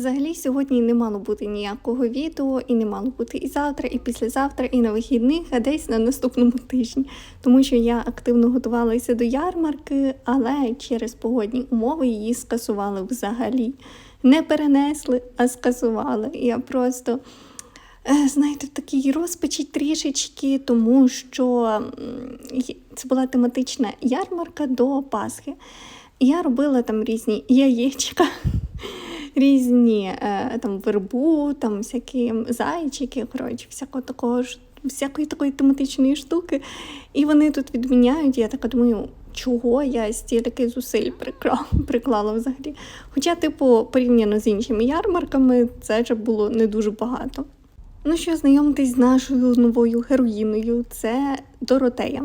Взагалі сьогодні не мало бути ніякого відео, і не мало бути і завтра, і післязавтра, і на вихідних, а десь на наступному тижні. Тому що я активно готувалася до ярмарки, але через погодні умови її скасували взагалі. Не перенесли, а скасували. Я просто. е, Знаєте, в такій розпачі трішечки, тому що це була тематична ярмарка до Пасхи. Я робила там різні яєчка, різні е, там вербу, там всякі зайчики, коротше, всякого такого всякої такої тематичної штуки. І вони тут відміняють. Я така думаю, чого я стільки зусиль прикла- приклала взагалі. Хоча, типу, порівняно з іншими ярмарками, це вже було не дуже багато. Ну що, знайомитись з нашою новою героїною, це Доротея.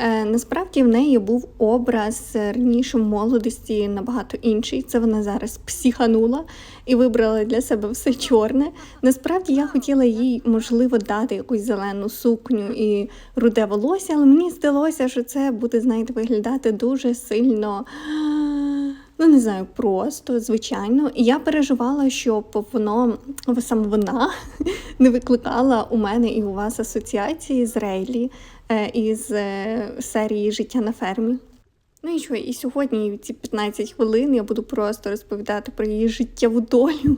Е, насправді в неї був образ е, раніше в молодості набагато інший. Це вона зараз психанула і вибрала для себе все чорне. Насправді я хотіла їй, можливо, дати якусь зелену сукню і руде волосся, але мені здалося, що це буде, знаєте, виглядати дуже сильно. Ну, не знаю, просто, звичайно. І я переживала, щоб воно саме вона не викликала у мене і у вас асоціації з Рейлі е, із е, серії Життя на фермі. Ну і що, і сьогодні ці 15 хвилин я буду просто розповідати про її життєву долю.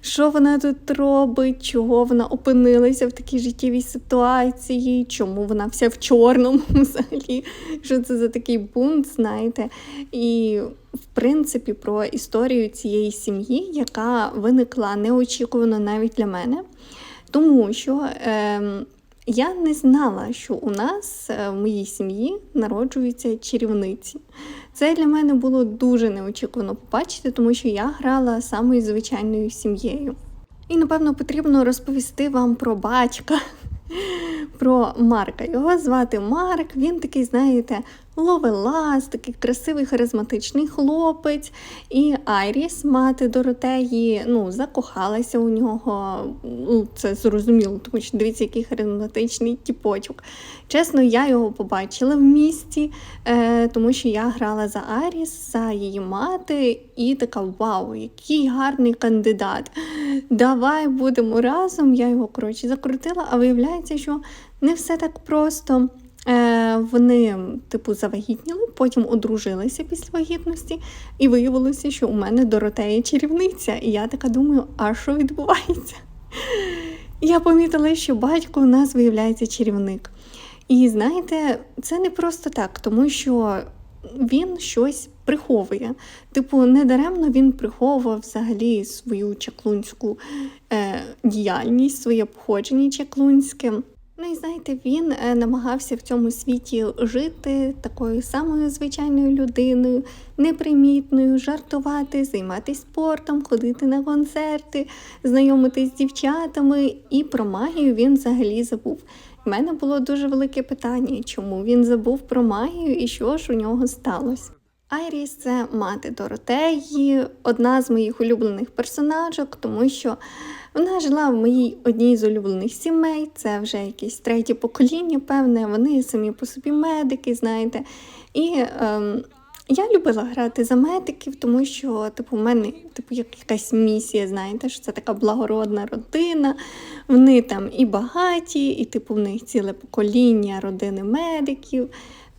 Що вона тут робить, чого вона опинилася в такій життєвій ситуації, чому вона вся в чорному взагалі, що це за такий бунт, знаєте. І, в принципі, про історію цієї сім'ї, яка виникла неочікувано навіть для мене. Тому що ем, я не знала, що у нас е, в моїй сім'ї народжуються чарівниці. Це для мене було дуже неочікувано побачити, тому що я грала самою звичайною сім'єю. І, напевно, потрібно розповісти вам про батька, про Марка. Його звати Марк. Він такий, знаєте, ловелас, такий красивий, харизматичний хлопець. І Айріс, мати Доротеї, ну, закохалася у нього. Ну, це зрозуміло, тому що дивіться, який харизматичний тіпочок. Чесно, я його побачила в місті, е, тому що я грала за Аріс, за її мати, і така вау, який гарний кандидат. Давай будемо разом. Я його коротше закрутила, а виявляється, що не все так просто. Е, вони, типу, завагітніли, потім одружилися після вагітності, і виявилося, що у мене Доротея чарівниця. І я така думаю, а що відбувається? Я помітила, що батько у нас виявляється чарівник. І знаєте, це не просто так, тому що він щось приховує. Типу, недаремно він приховував взагалі свою чаклунську е, діяльність, своє походження чаклунське. Ну і знаєте, він е, намагався в цьому світі жити такою самою звичайною людиною, непримітною, жартувати, займатися спортом, ходити на концерти, знайомитись з дівчатами. І про магію він взагалі забув. У мене було дуже велике питання, чому він забув про магію і що ж у нього сталося. Айріс це мати Доротеї, одна з моїх улюблених персонажок, тому що вона жила в моїй одній з улюблених сімей. Це вже якесь третє покоління, певне. Вони самі по собі медики, знаєте. І ем, я любила грати за медиків, тому що, типу, в мене типу, як якась місія, знаєте, що це така благородна родина. Вони там і багаті, і типу в них ціле покоління родини медиків.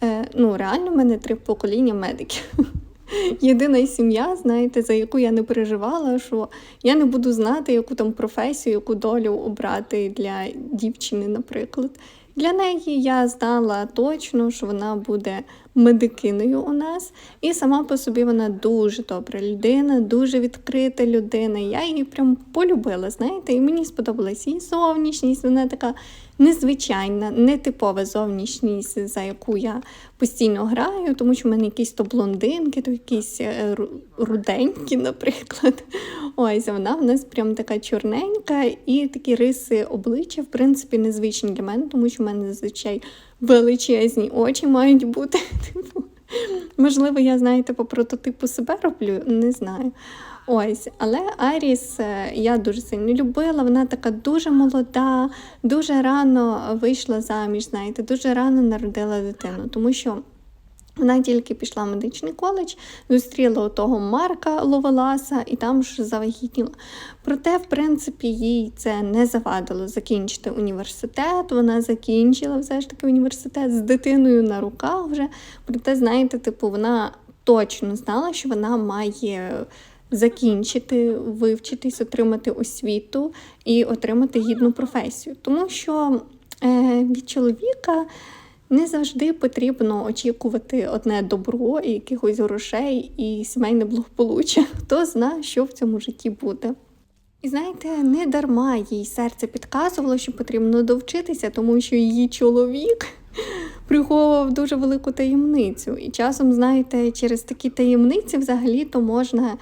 Е, ну, реально, в мене три покоління медиків. Єдина сім'я, знаєте, за яку я не переживала, що я не буду знати, яку там професію, яку долю обрати для дівчини, наприклад. Для неї я знала точно, що вона буде медикиною у нас, і сама по собі вона дуже добра людина, дуже відкрита людина. Я її прям полюбила, знаєте, і мені сподобалась її зовнішність. Вона така незвичайна, нетипова зовнішність, за яку я постійно граю, тому що в мене якісь то блондинки, то якісь е, руденькі, наприклад. Ось вона в нас прям така чорненька, і такі риси обличчя, в принципі, незвичні для мене, тому що в мене зазвичай величезні очі мають бути. Типу, можливо, я знаєте, по прототипу себе роблю, не знаю. Ось, але Айріс е, я дуже сильно любила. Вона така дуже молода, дуже рано вийшла заміж, знаєте, дуже рано народила дитину, тому що Вона тільки пішла в медичний коледж, зустріла того Марка Ловеласа і там ж завагітніла. Проте, в принципі, їй це не завадило закінчити університет. Вона закінчила все ж таки університет з дитиною на руках вже. Проте, знаєте, типу, вона точно знала, що вона має закінчити, вивчитись, отримати освіту і отримати гідну професію. Тому що е, від чоловіка. Не завжди потрібно очікувати одне добро і якихось грошей і сімейне благополуччя. Хто знає, що в цьому житті буде. І знаєте, не дарма їй серце підказувало, що потрібно довчитися, тому що її чоловік приховував дуже велику таємницю. І часом, знаєте, через такі таємниці взагалі-то можна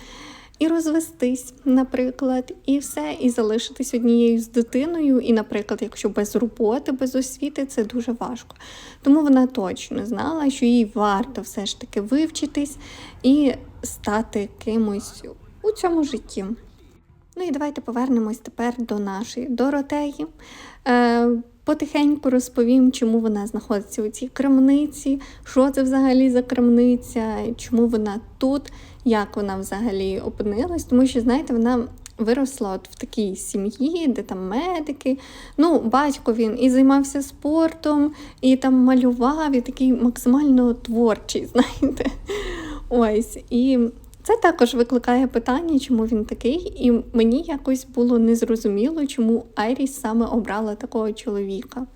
і розвестись, наприклад, і все, і залишитись однією з дитиною. І, наприклад, якщо без роботи, без освіти, це дуже важко. Тому вона точно знала, що їй варто все ж таки вивчитись і стати кимось у цьому житті. Ну і давайте повернемось тепер до нашої Доротеї. Потихеньку розповім, чому вона знаходиться у цій крамниці, що це взагалі за крамниця, чому вона тут, як вона взагалі опинилась. Тому що, знаєте, вона виросла от в такій сім'ї, де там медики. Ну, батько він і займався спортом, і там малював, і такий максимально творчий, знаєте. Ось. І це також викликає питання, чому він такий, і мені якось було незрозуміло, чому Айріс саме обрала такого чоловіка.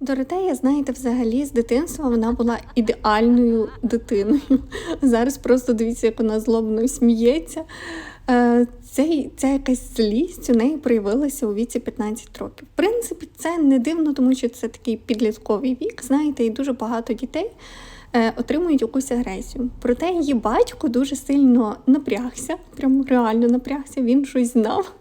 Доротея, знаєте, взагалі з дитинства вона була ідеальною дитиною. Зараз просто дивіться, як вона злобно сміється. Е, цей, Ця якась злість у неї проявилася у віці 15 років. В принципі, це не дивно, тому що це такий підлітковий вік, знаєте, і дуже багато дітей отримують якусь агресію. Проте її батько дуже сильно напрягся, прям реально напрягся, він щось знав.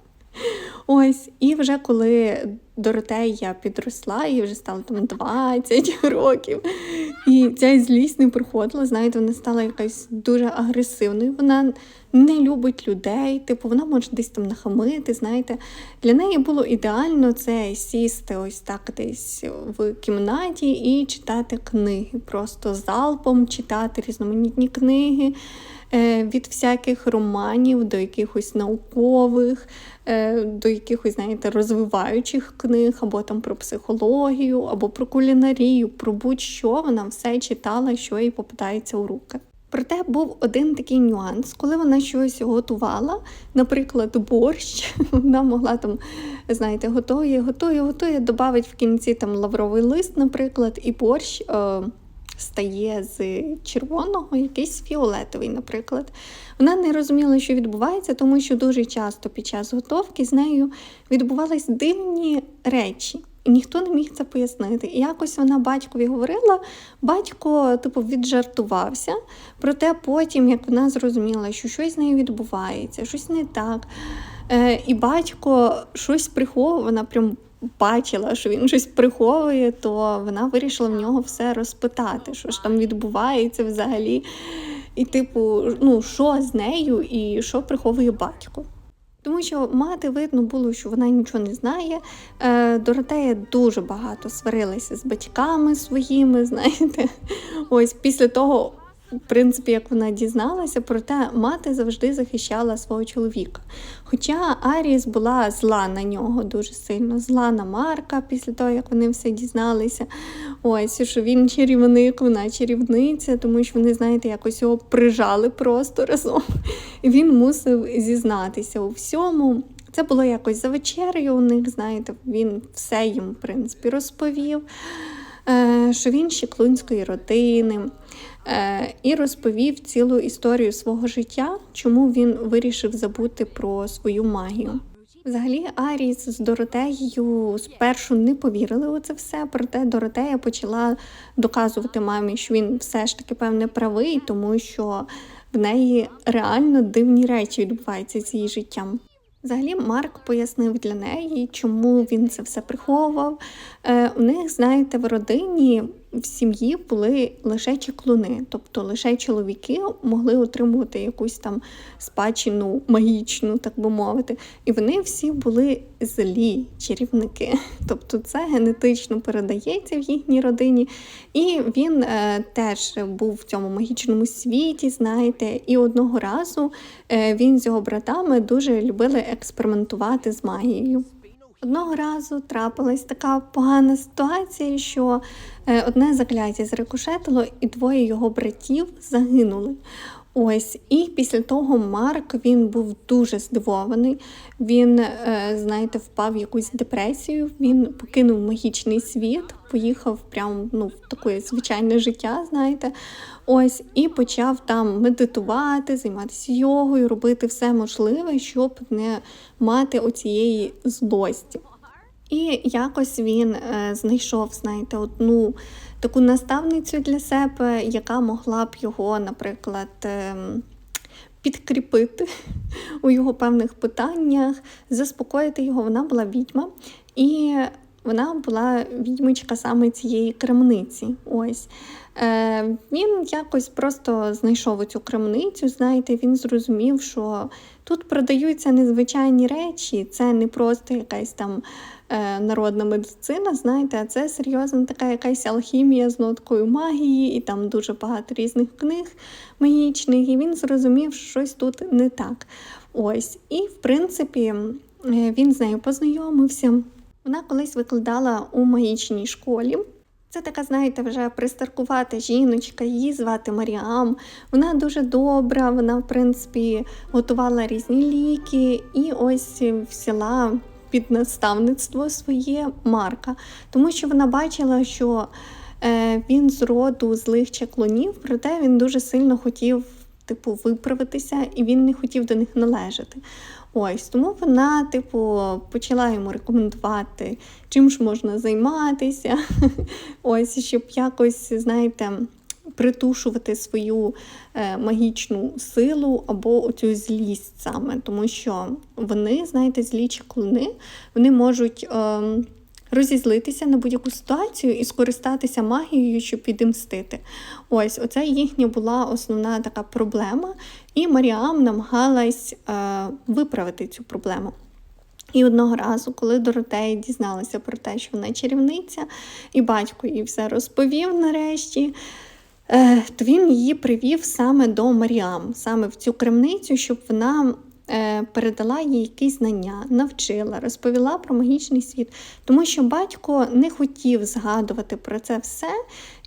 Ось, і вже коли Доротея підросла, їй вже стало там 20 років. І ця злість не приходила, знаєте, вона стала якась дуже агресивною. Вона не любить людей, типу, вона може десь там нахамити. знаєте. Для неї було ідеально це сісти ось так десь в кімнаті і читати книги. Просто залпом читати різноманітні книги. Е, від всяких романів до якихось наукових, е, до якихось, знаєте, розвиваючих книг, або там про психологію, або про кулінарію, про будь-що вона все читала, що їй попадається у руки. Проте був один такий нюанс, коли вона щось готувала, наприклад, борщ, вона могла там, знаєте, готує, готує, готує, додавить в кінці там лавровий лист, наприклад, і борщ. Е стає з червоного, якийсь фіолетовий, наприклад. Вона не розуміла, що відбувається, тому що дуже часто під час готовки з нею відбувались дивні речі. І ніхто не міг це пояснити. І якось вона батькові говорила, батько типу, віджартувався, проте потім, як вона зрозуміла, що щось з нею відбувається, щось не так. Е, І батько щось приховував, вона прям бачила, що він щось приховує, то вона вирішила в нього все розпитати, що ж там відбувається взагалі. І, типу, ну, що з нею і що приховує батько. Тому що мати видно було, що вона нічого не знає. Е, Доротея дуже багато сварилася з батьками своїми, знаєте. Ось після того в принципі, як вона дізналася, проте мати завжди захищала свого чоловіка. Хоча Аріс була зла на нього дуже сильно, зла на Марка після того, як вони все дізналися. Ось, що він чарівник, вона чарівниця, тому що вони, знаєте, якось його прижали просто разом. Він мусив зізнатися у всьому. Це було якось за вечерею у них, знаєте, він все їм, в принципі, розповів, е, що він ще клунської родини. Е, і розповів цілу історію свого життя, чому він вирішив забути про свою магію. Взагалі, Аріс з Доротеєю спершу не повірили у це все, проте Доротея почала доказувати мамі, що він все ж таки певне правий, тому що в неї реально дивні речі відбуваються з її життям. Взагалі, Марк пояснив для неї, чому він це все приховував. Е, У них, знаєте, в родині в сім'ї були лише чеклуни, тобто лише чоловіки могли отримувати якусь там спадщину магічну, так би мовити. І вони всі були злі чарівники. Тобто це генетично передається в їхній родині. І він е, теж був в цьому магічному світі, знаєте, і одного разу е, він з його братами дуже любили експериментувати з магією. Одного разу трапилась така погана ситуація, що е, одне закляття зрикошетило, і двоє його братів загинули. Ось, і після того Марк він був дуже здивований. Він, е, знаєте, впав в якусь депресію. Він покинув магічний світ, поїхав прямо ну, в таке звичайне життя, знаєте. Ось, і почав там медитувати, займатися йогою, робити все можливе, щоб не мати оцієї злості. І якось він е, знайшов, знаєте, одну таку наставницю для себе, яка могла б його, наприклад, е, підкріпити у його певних питаннях, заспокоїти його. Вона була відьма. І вона була відьмичка саме цієї крамниці. Ось. Е, Він якось просто знайшов цю крамницю, знаєте, він зрозумів, що тут продаються незвичайні речі, це не просто якась там е, народна медицина, знаєте, а це серйозна така якась алхімія з ноткою магії, і там дуже багато різних книг магічних. І він зрозумів, що щось тут не так. Ось. І, в принципі, е, він з нею познайомився. Вона колись викладала у магічній школі. Це така, знаєте, вже пристаркувата жіночка, її звати Маріам. Вона дуже добра, вона, в принципі, готувала різні ліки і ось взяла під наставництво своє Марка, тому що вона бачила, що е, він з роду злих чаклунів, проте він дуже сильно хотів типу, виправитися, і він не хотів до них належати. Ось тому вона, типу, почала йому рекомендувати, чим ж можна займатися. Ось, щоб якось, знаєте, притушувати свою е, магічну силу або оцю злість саме, тому що вони, знаєте, злі чаклуни, вони можуть. Е, розізлитися на будь-яку ситуацію і скористатися магією, щоб відімстити. Ось, оце їхня була основна така проблема, і Маріам намагалась е, виправити цю проблему. І одного разу, коли Доротея дізналася про те, що вона чарівниця, і батько їй все розповів нарешті, е, то він її привів саме до Маріам, саме в цю крамницю, щоб вона Е, передала їй якісь знання, навчила, розповіла про магічний світ, тому що батько не хотів згадувати про це все,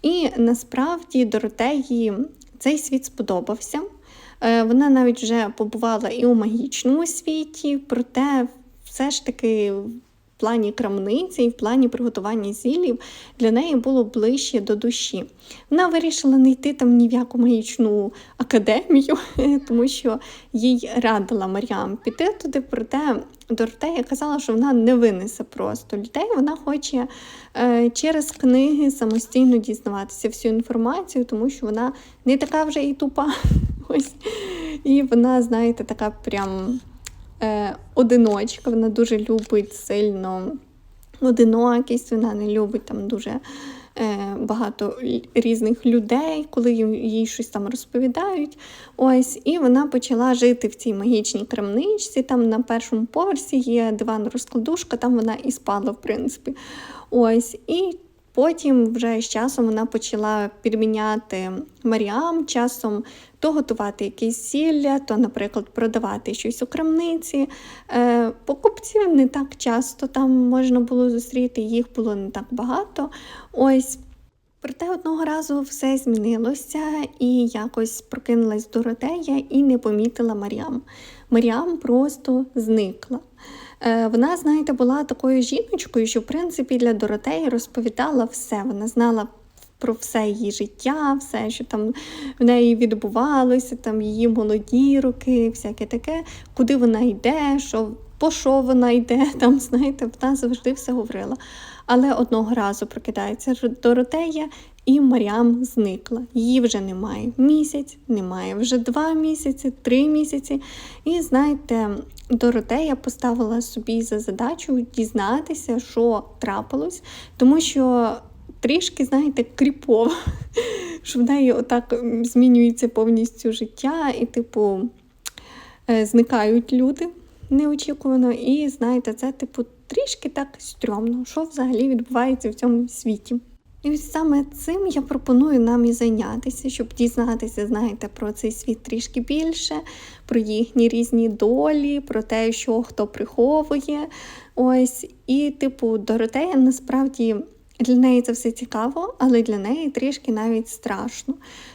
і насправді Доротеї цей світ сподобався. Е, вона навіть вже побувала і у магічному світі, проте все ж таки В плані крамниці і в плані приготування зілів для неї було ближче до душі. Вона вирішила не йти там ні в яку магічну академію, тому що їй радила Маріам піти туди, проте Доротея казала, що вона не винесе просто людей. Вона хоче е, через книги самостійно дізнаватися всю інформацію, тому що вона не така вже і тупа. Ось. І вона, знаєте, така прям е, одиночка, вона дуже любить сильно одинокість, вона не любить там дуже е, багато різних людей, коли їй щось там розповідають. Ось, І вона почала жити в цій магічній крамничці. Там на першому поверсі є диван-розкладушка, там вона і спала, в принципі. Ось, І Потім вже з часом вона почала підміняти Маріам, часом то готувати якісь сілля, то, наприклад, продавати щось у крамниці. Е, покупців не так часто там можна було зустріти, їх було не так багато. Ось. Проте одного разу все змінилося і якось прокинулась Доротея і не помітила Маріам. Маріам просто зникла. Е, вона, знаєте, була такою жіночкою, що в принципі для Доротеї розповідала все. Вона знала про все її життя, все, що там в неї відбувалося, там її молоді роки, всяке таке, куди вона йде, що, по що вона йде, там, знаєте, вона завжди все говорила. Але одного разу прокидається Доротея і Маріам зникла. Її вже немає місяць, немає вже два місяці, три місяці. І знаєте, Доротея поставила собі за задачу дізнатися, що трапилось, тому що трішки, знаєте, кріпово, що в неї отак змінюється повністю життя, і, типу, е, зникають люди неочікувано. І знаєте, це, типу, трішки так стрьомно, що взагалі відбувається в цьому світі. І ось саме цим я пропоную нам і зайнятися, щоб дізнатися, знаєте, про цей світ трішки більше, про їхні різні долі, про те, що хто приховує. Ось, і, типу, Доротея насправді для неї це все цікаво, але для неї трішки навіть страшно,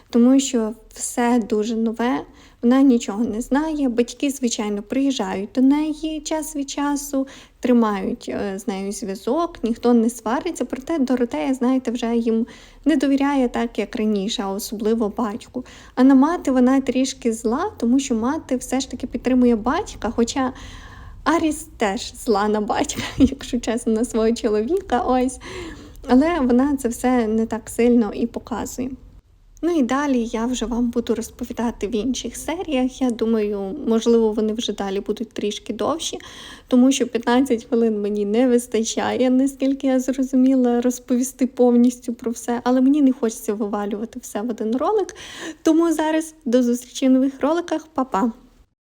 тому що все дуже нове. Вона нічого не знає. Батьки, звичайно, приїжджають до неї час від часу, тримають е, з нею зв'язок, ніхто не свариться. Проте Доротея, знаєте, вже їм не довіряє так, як раніше, а особливо батьку. А на мати вона трішки зла, тому що мати все ж таки підтримує батька. Хоча Аріс теж зла на батька, якщо чесно, на свого чоловіка. Ось. Але вона це все не так сильно і показує. Ну і далі я вже вам буду розповідати в інших серіях. Я думаю, можливо, вони вже далі будуть трішки довші, тому що 15 хвилин мені не вистачає, наскільки я зрозуміла, розповісти повністю про все. Але мені не хочеться вивалювати все в один ролик. Тому зараз до зустрічі в нових роликах. Па-па!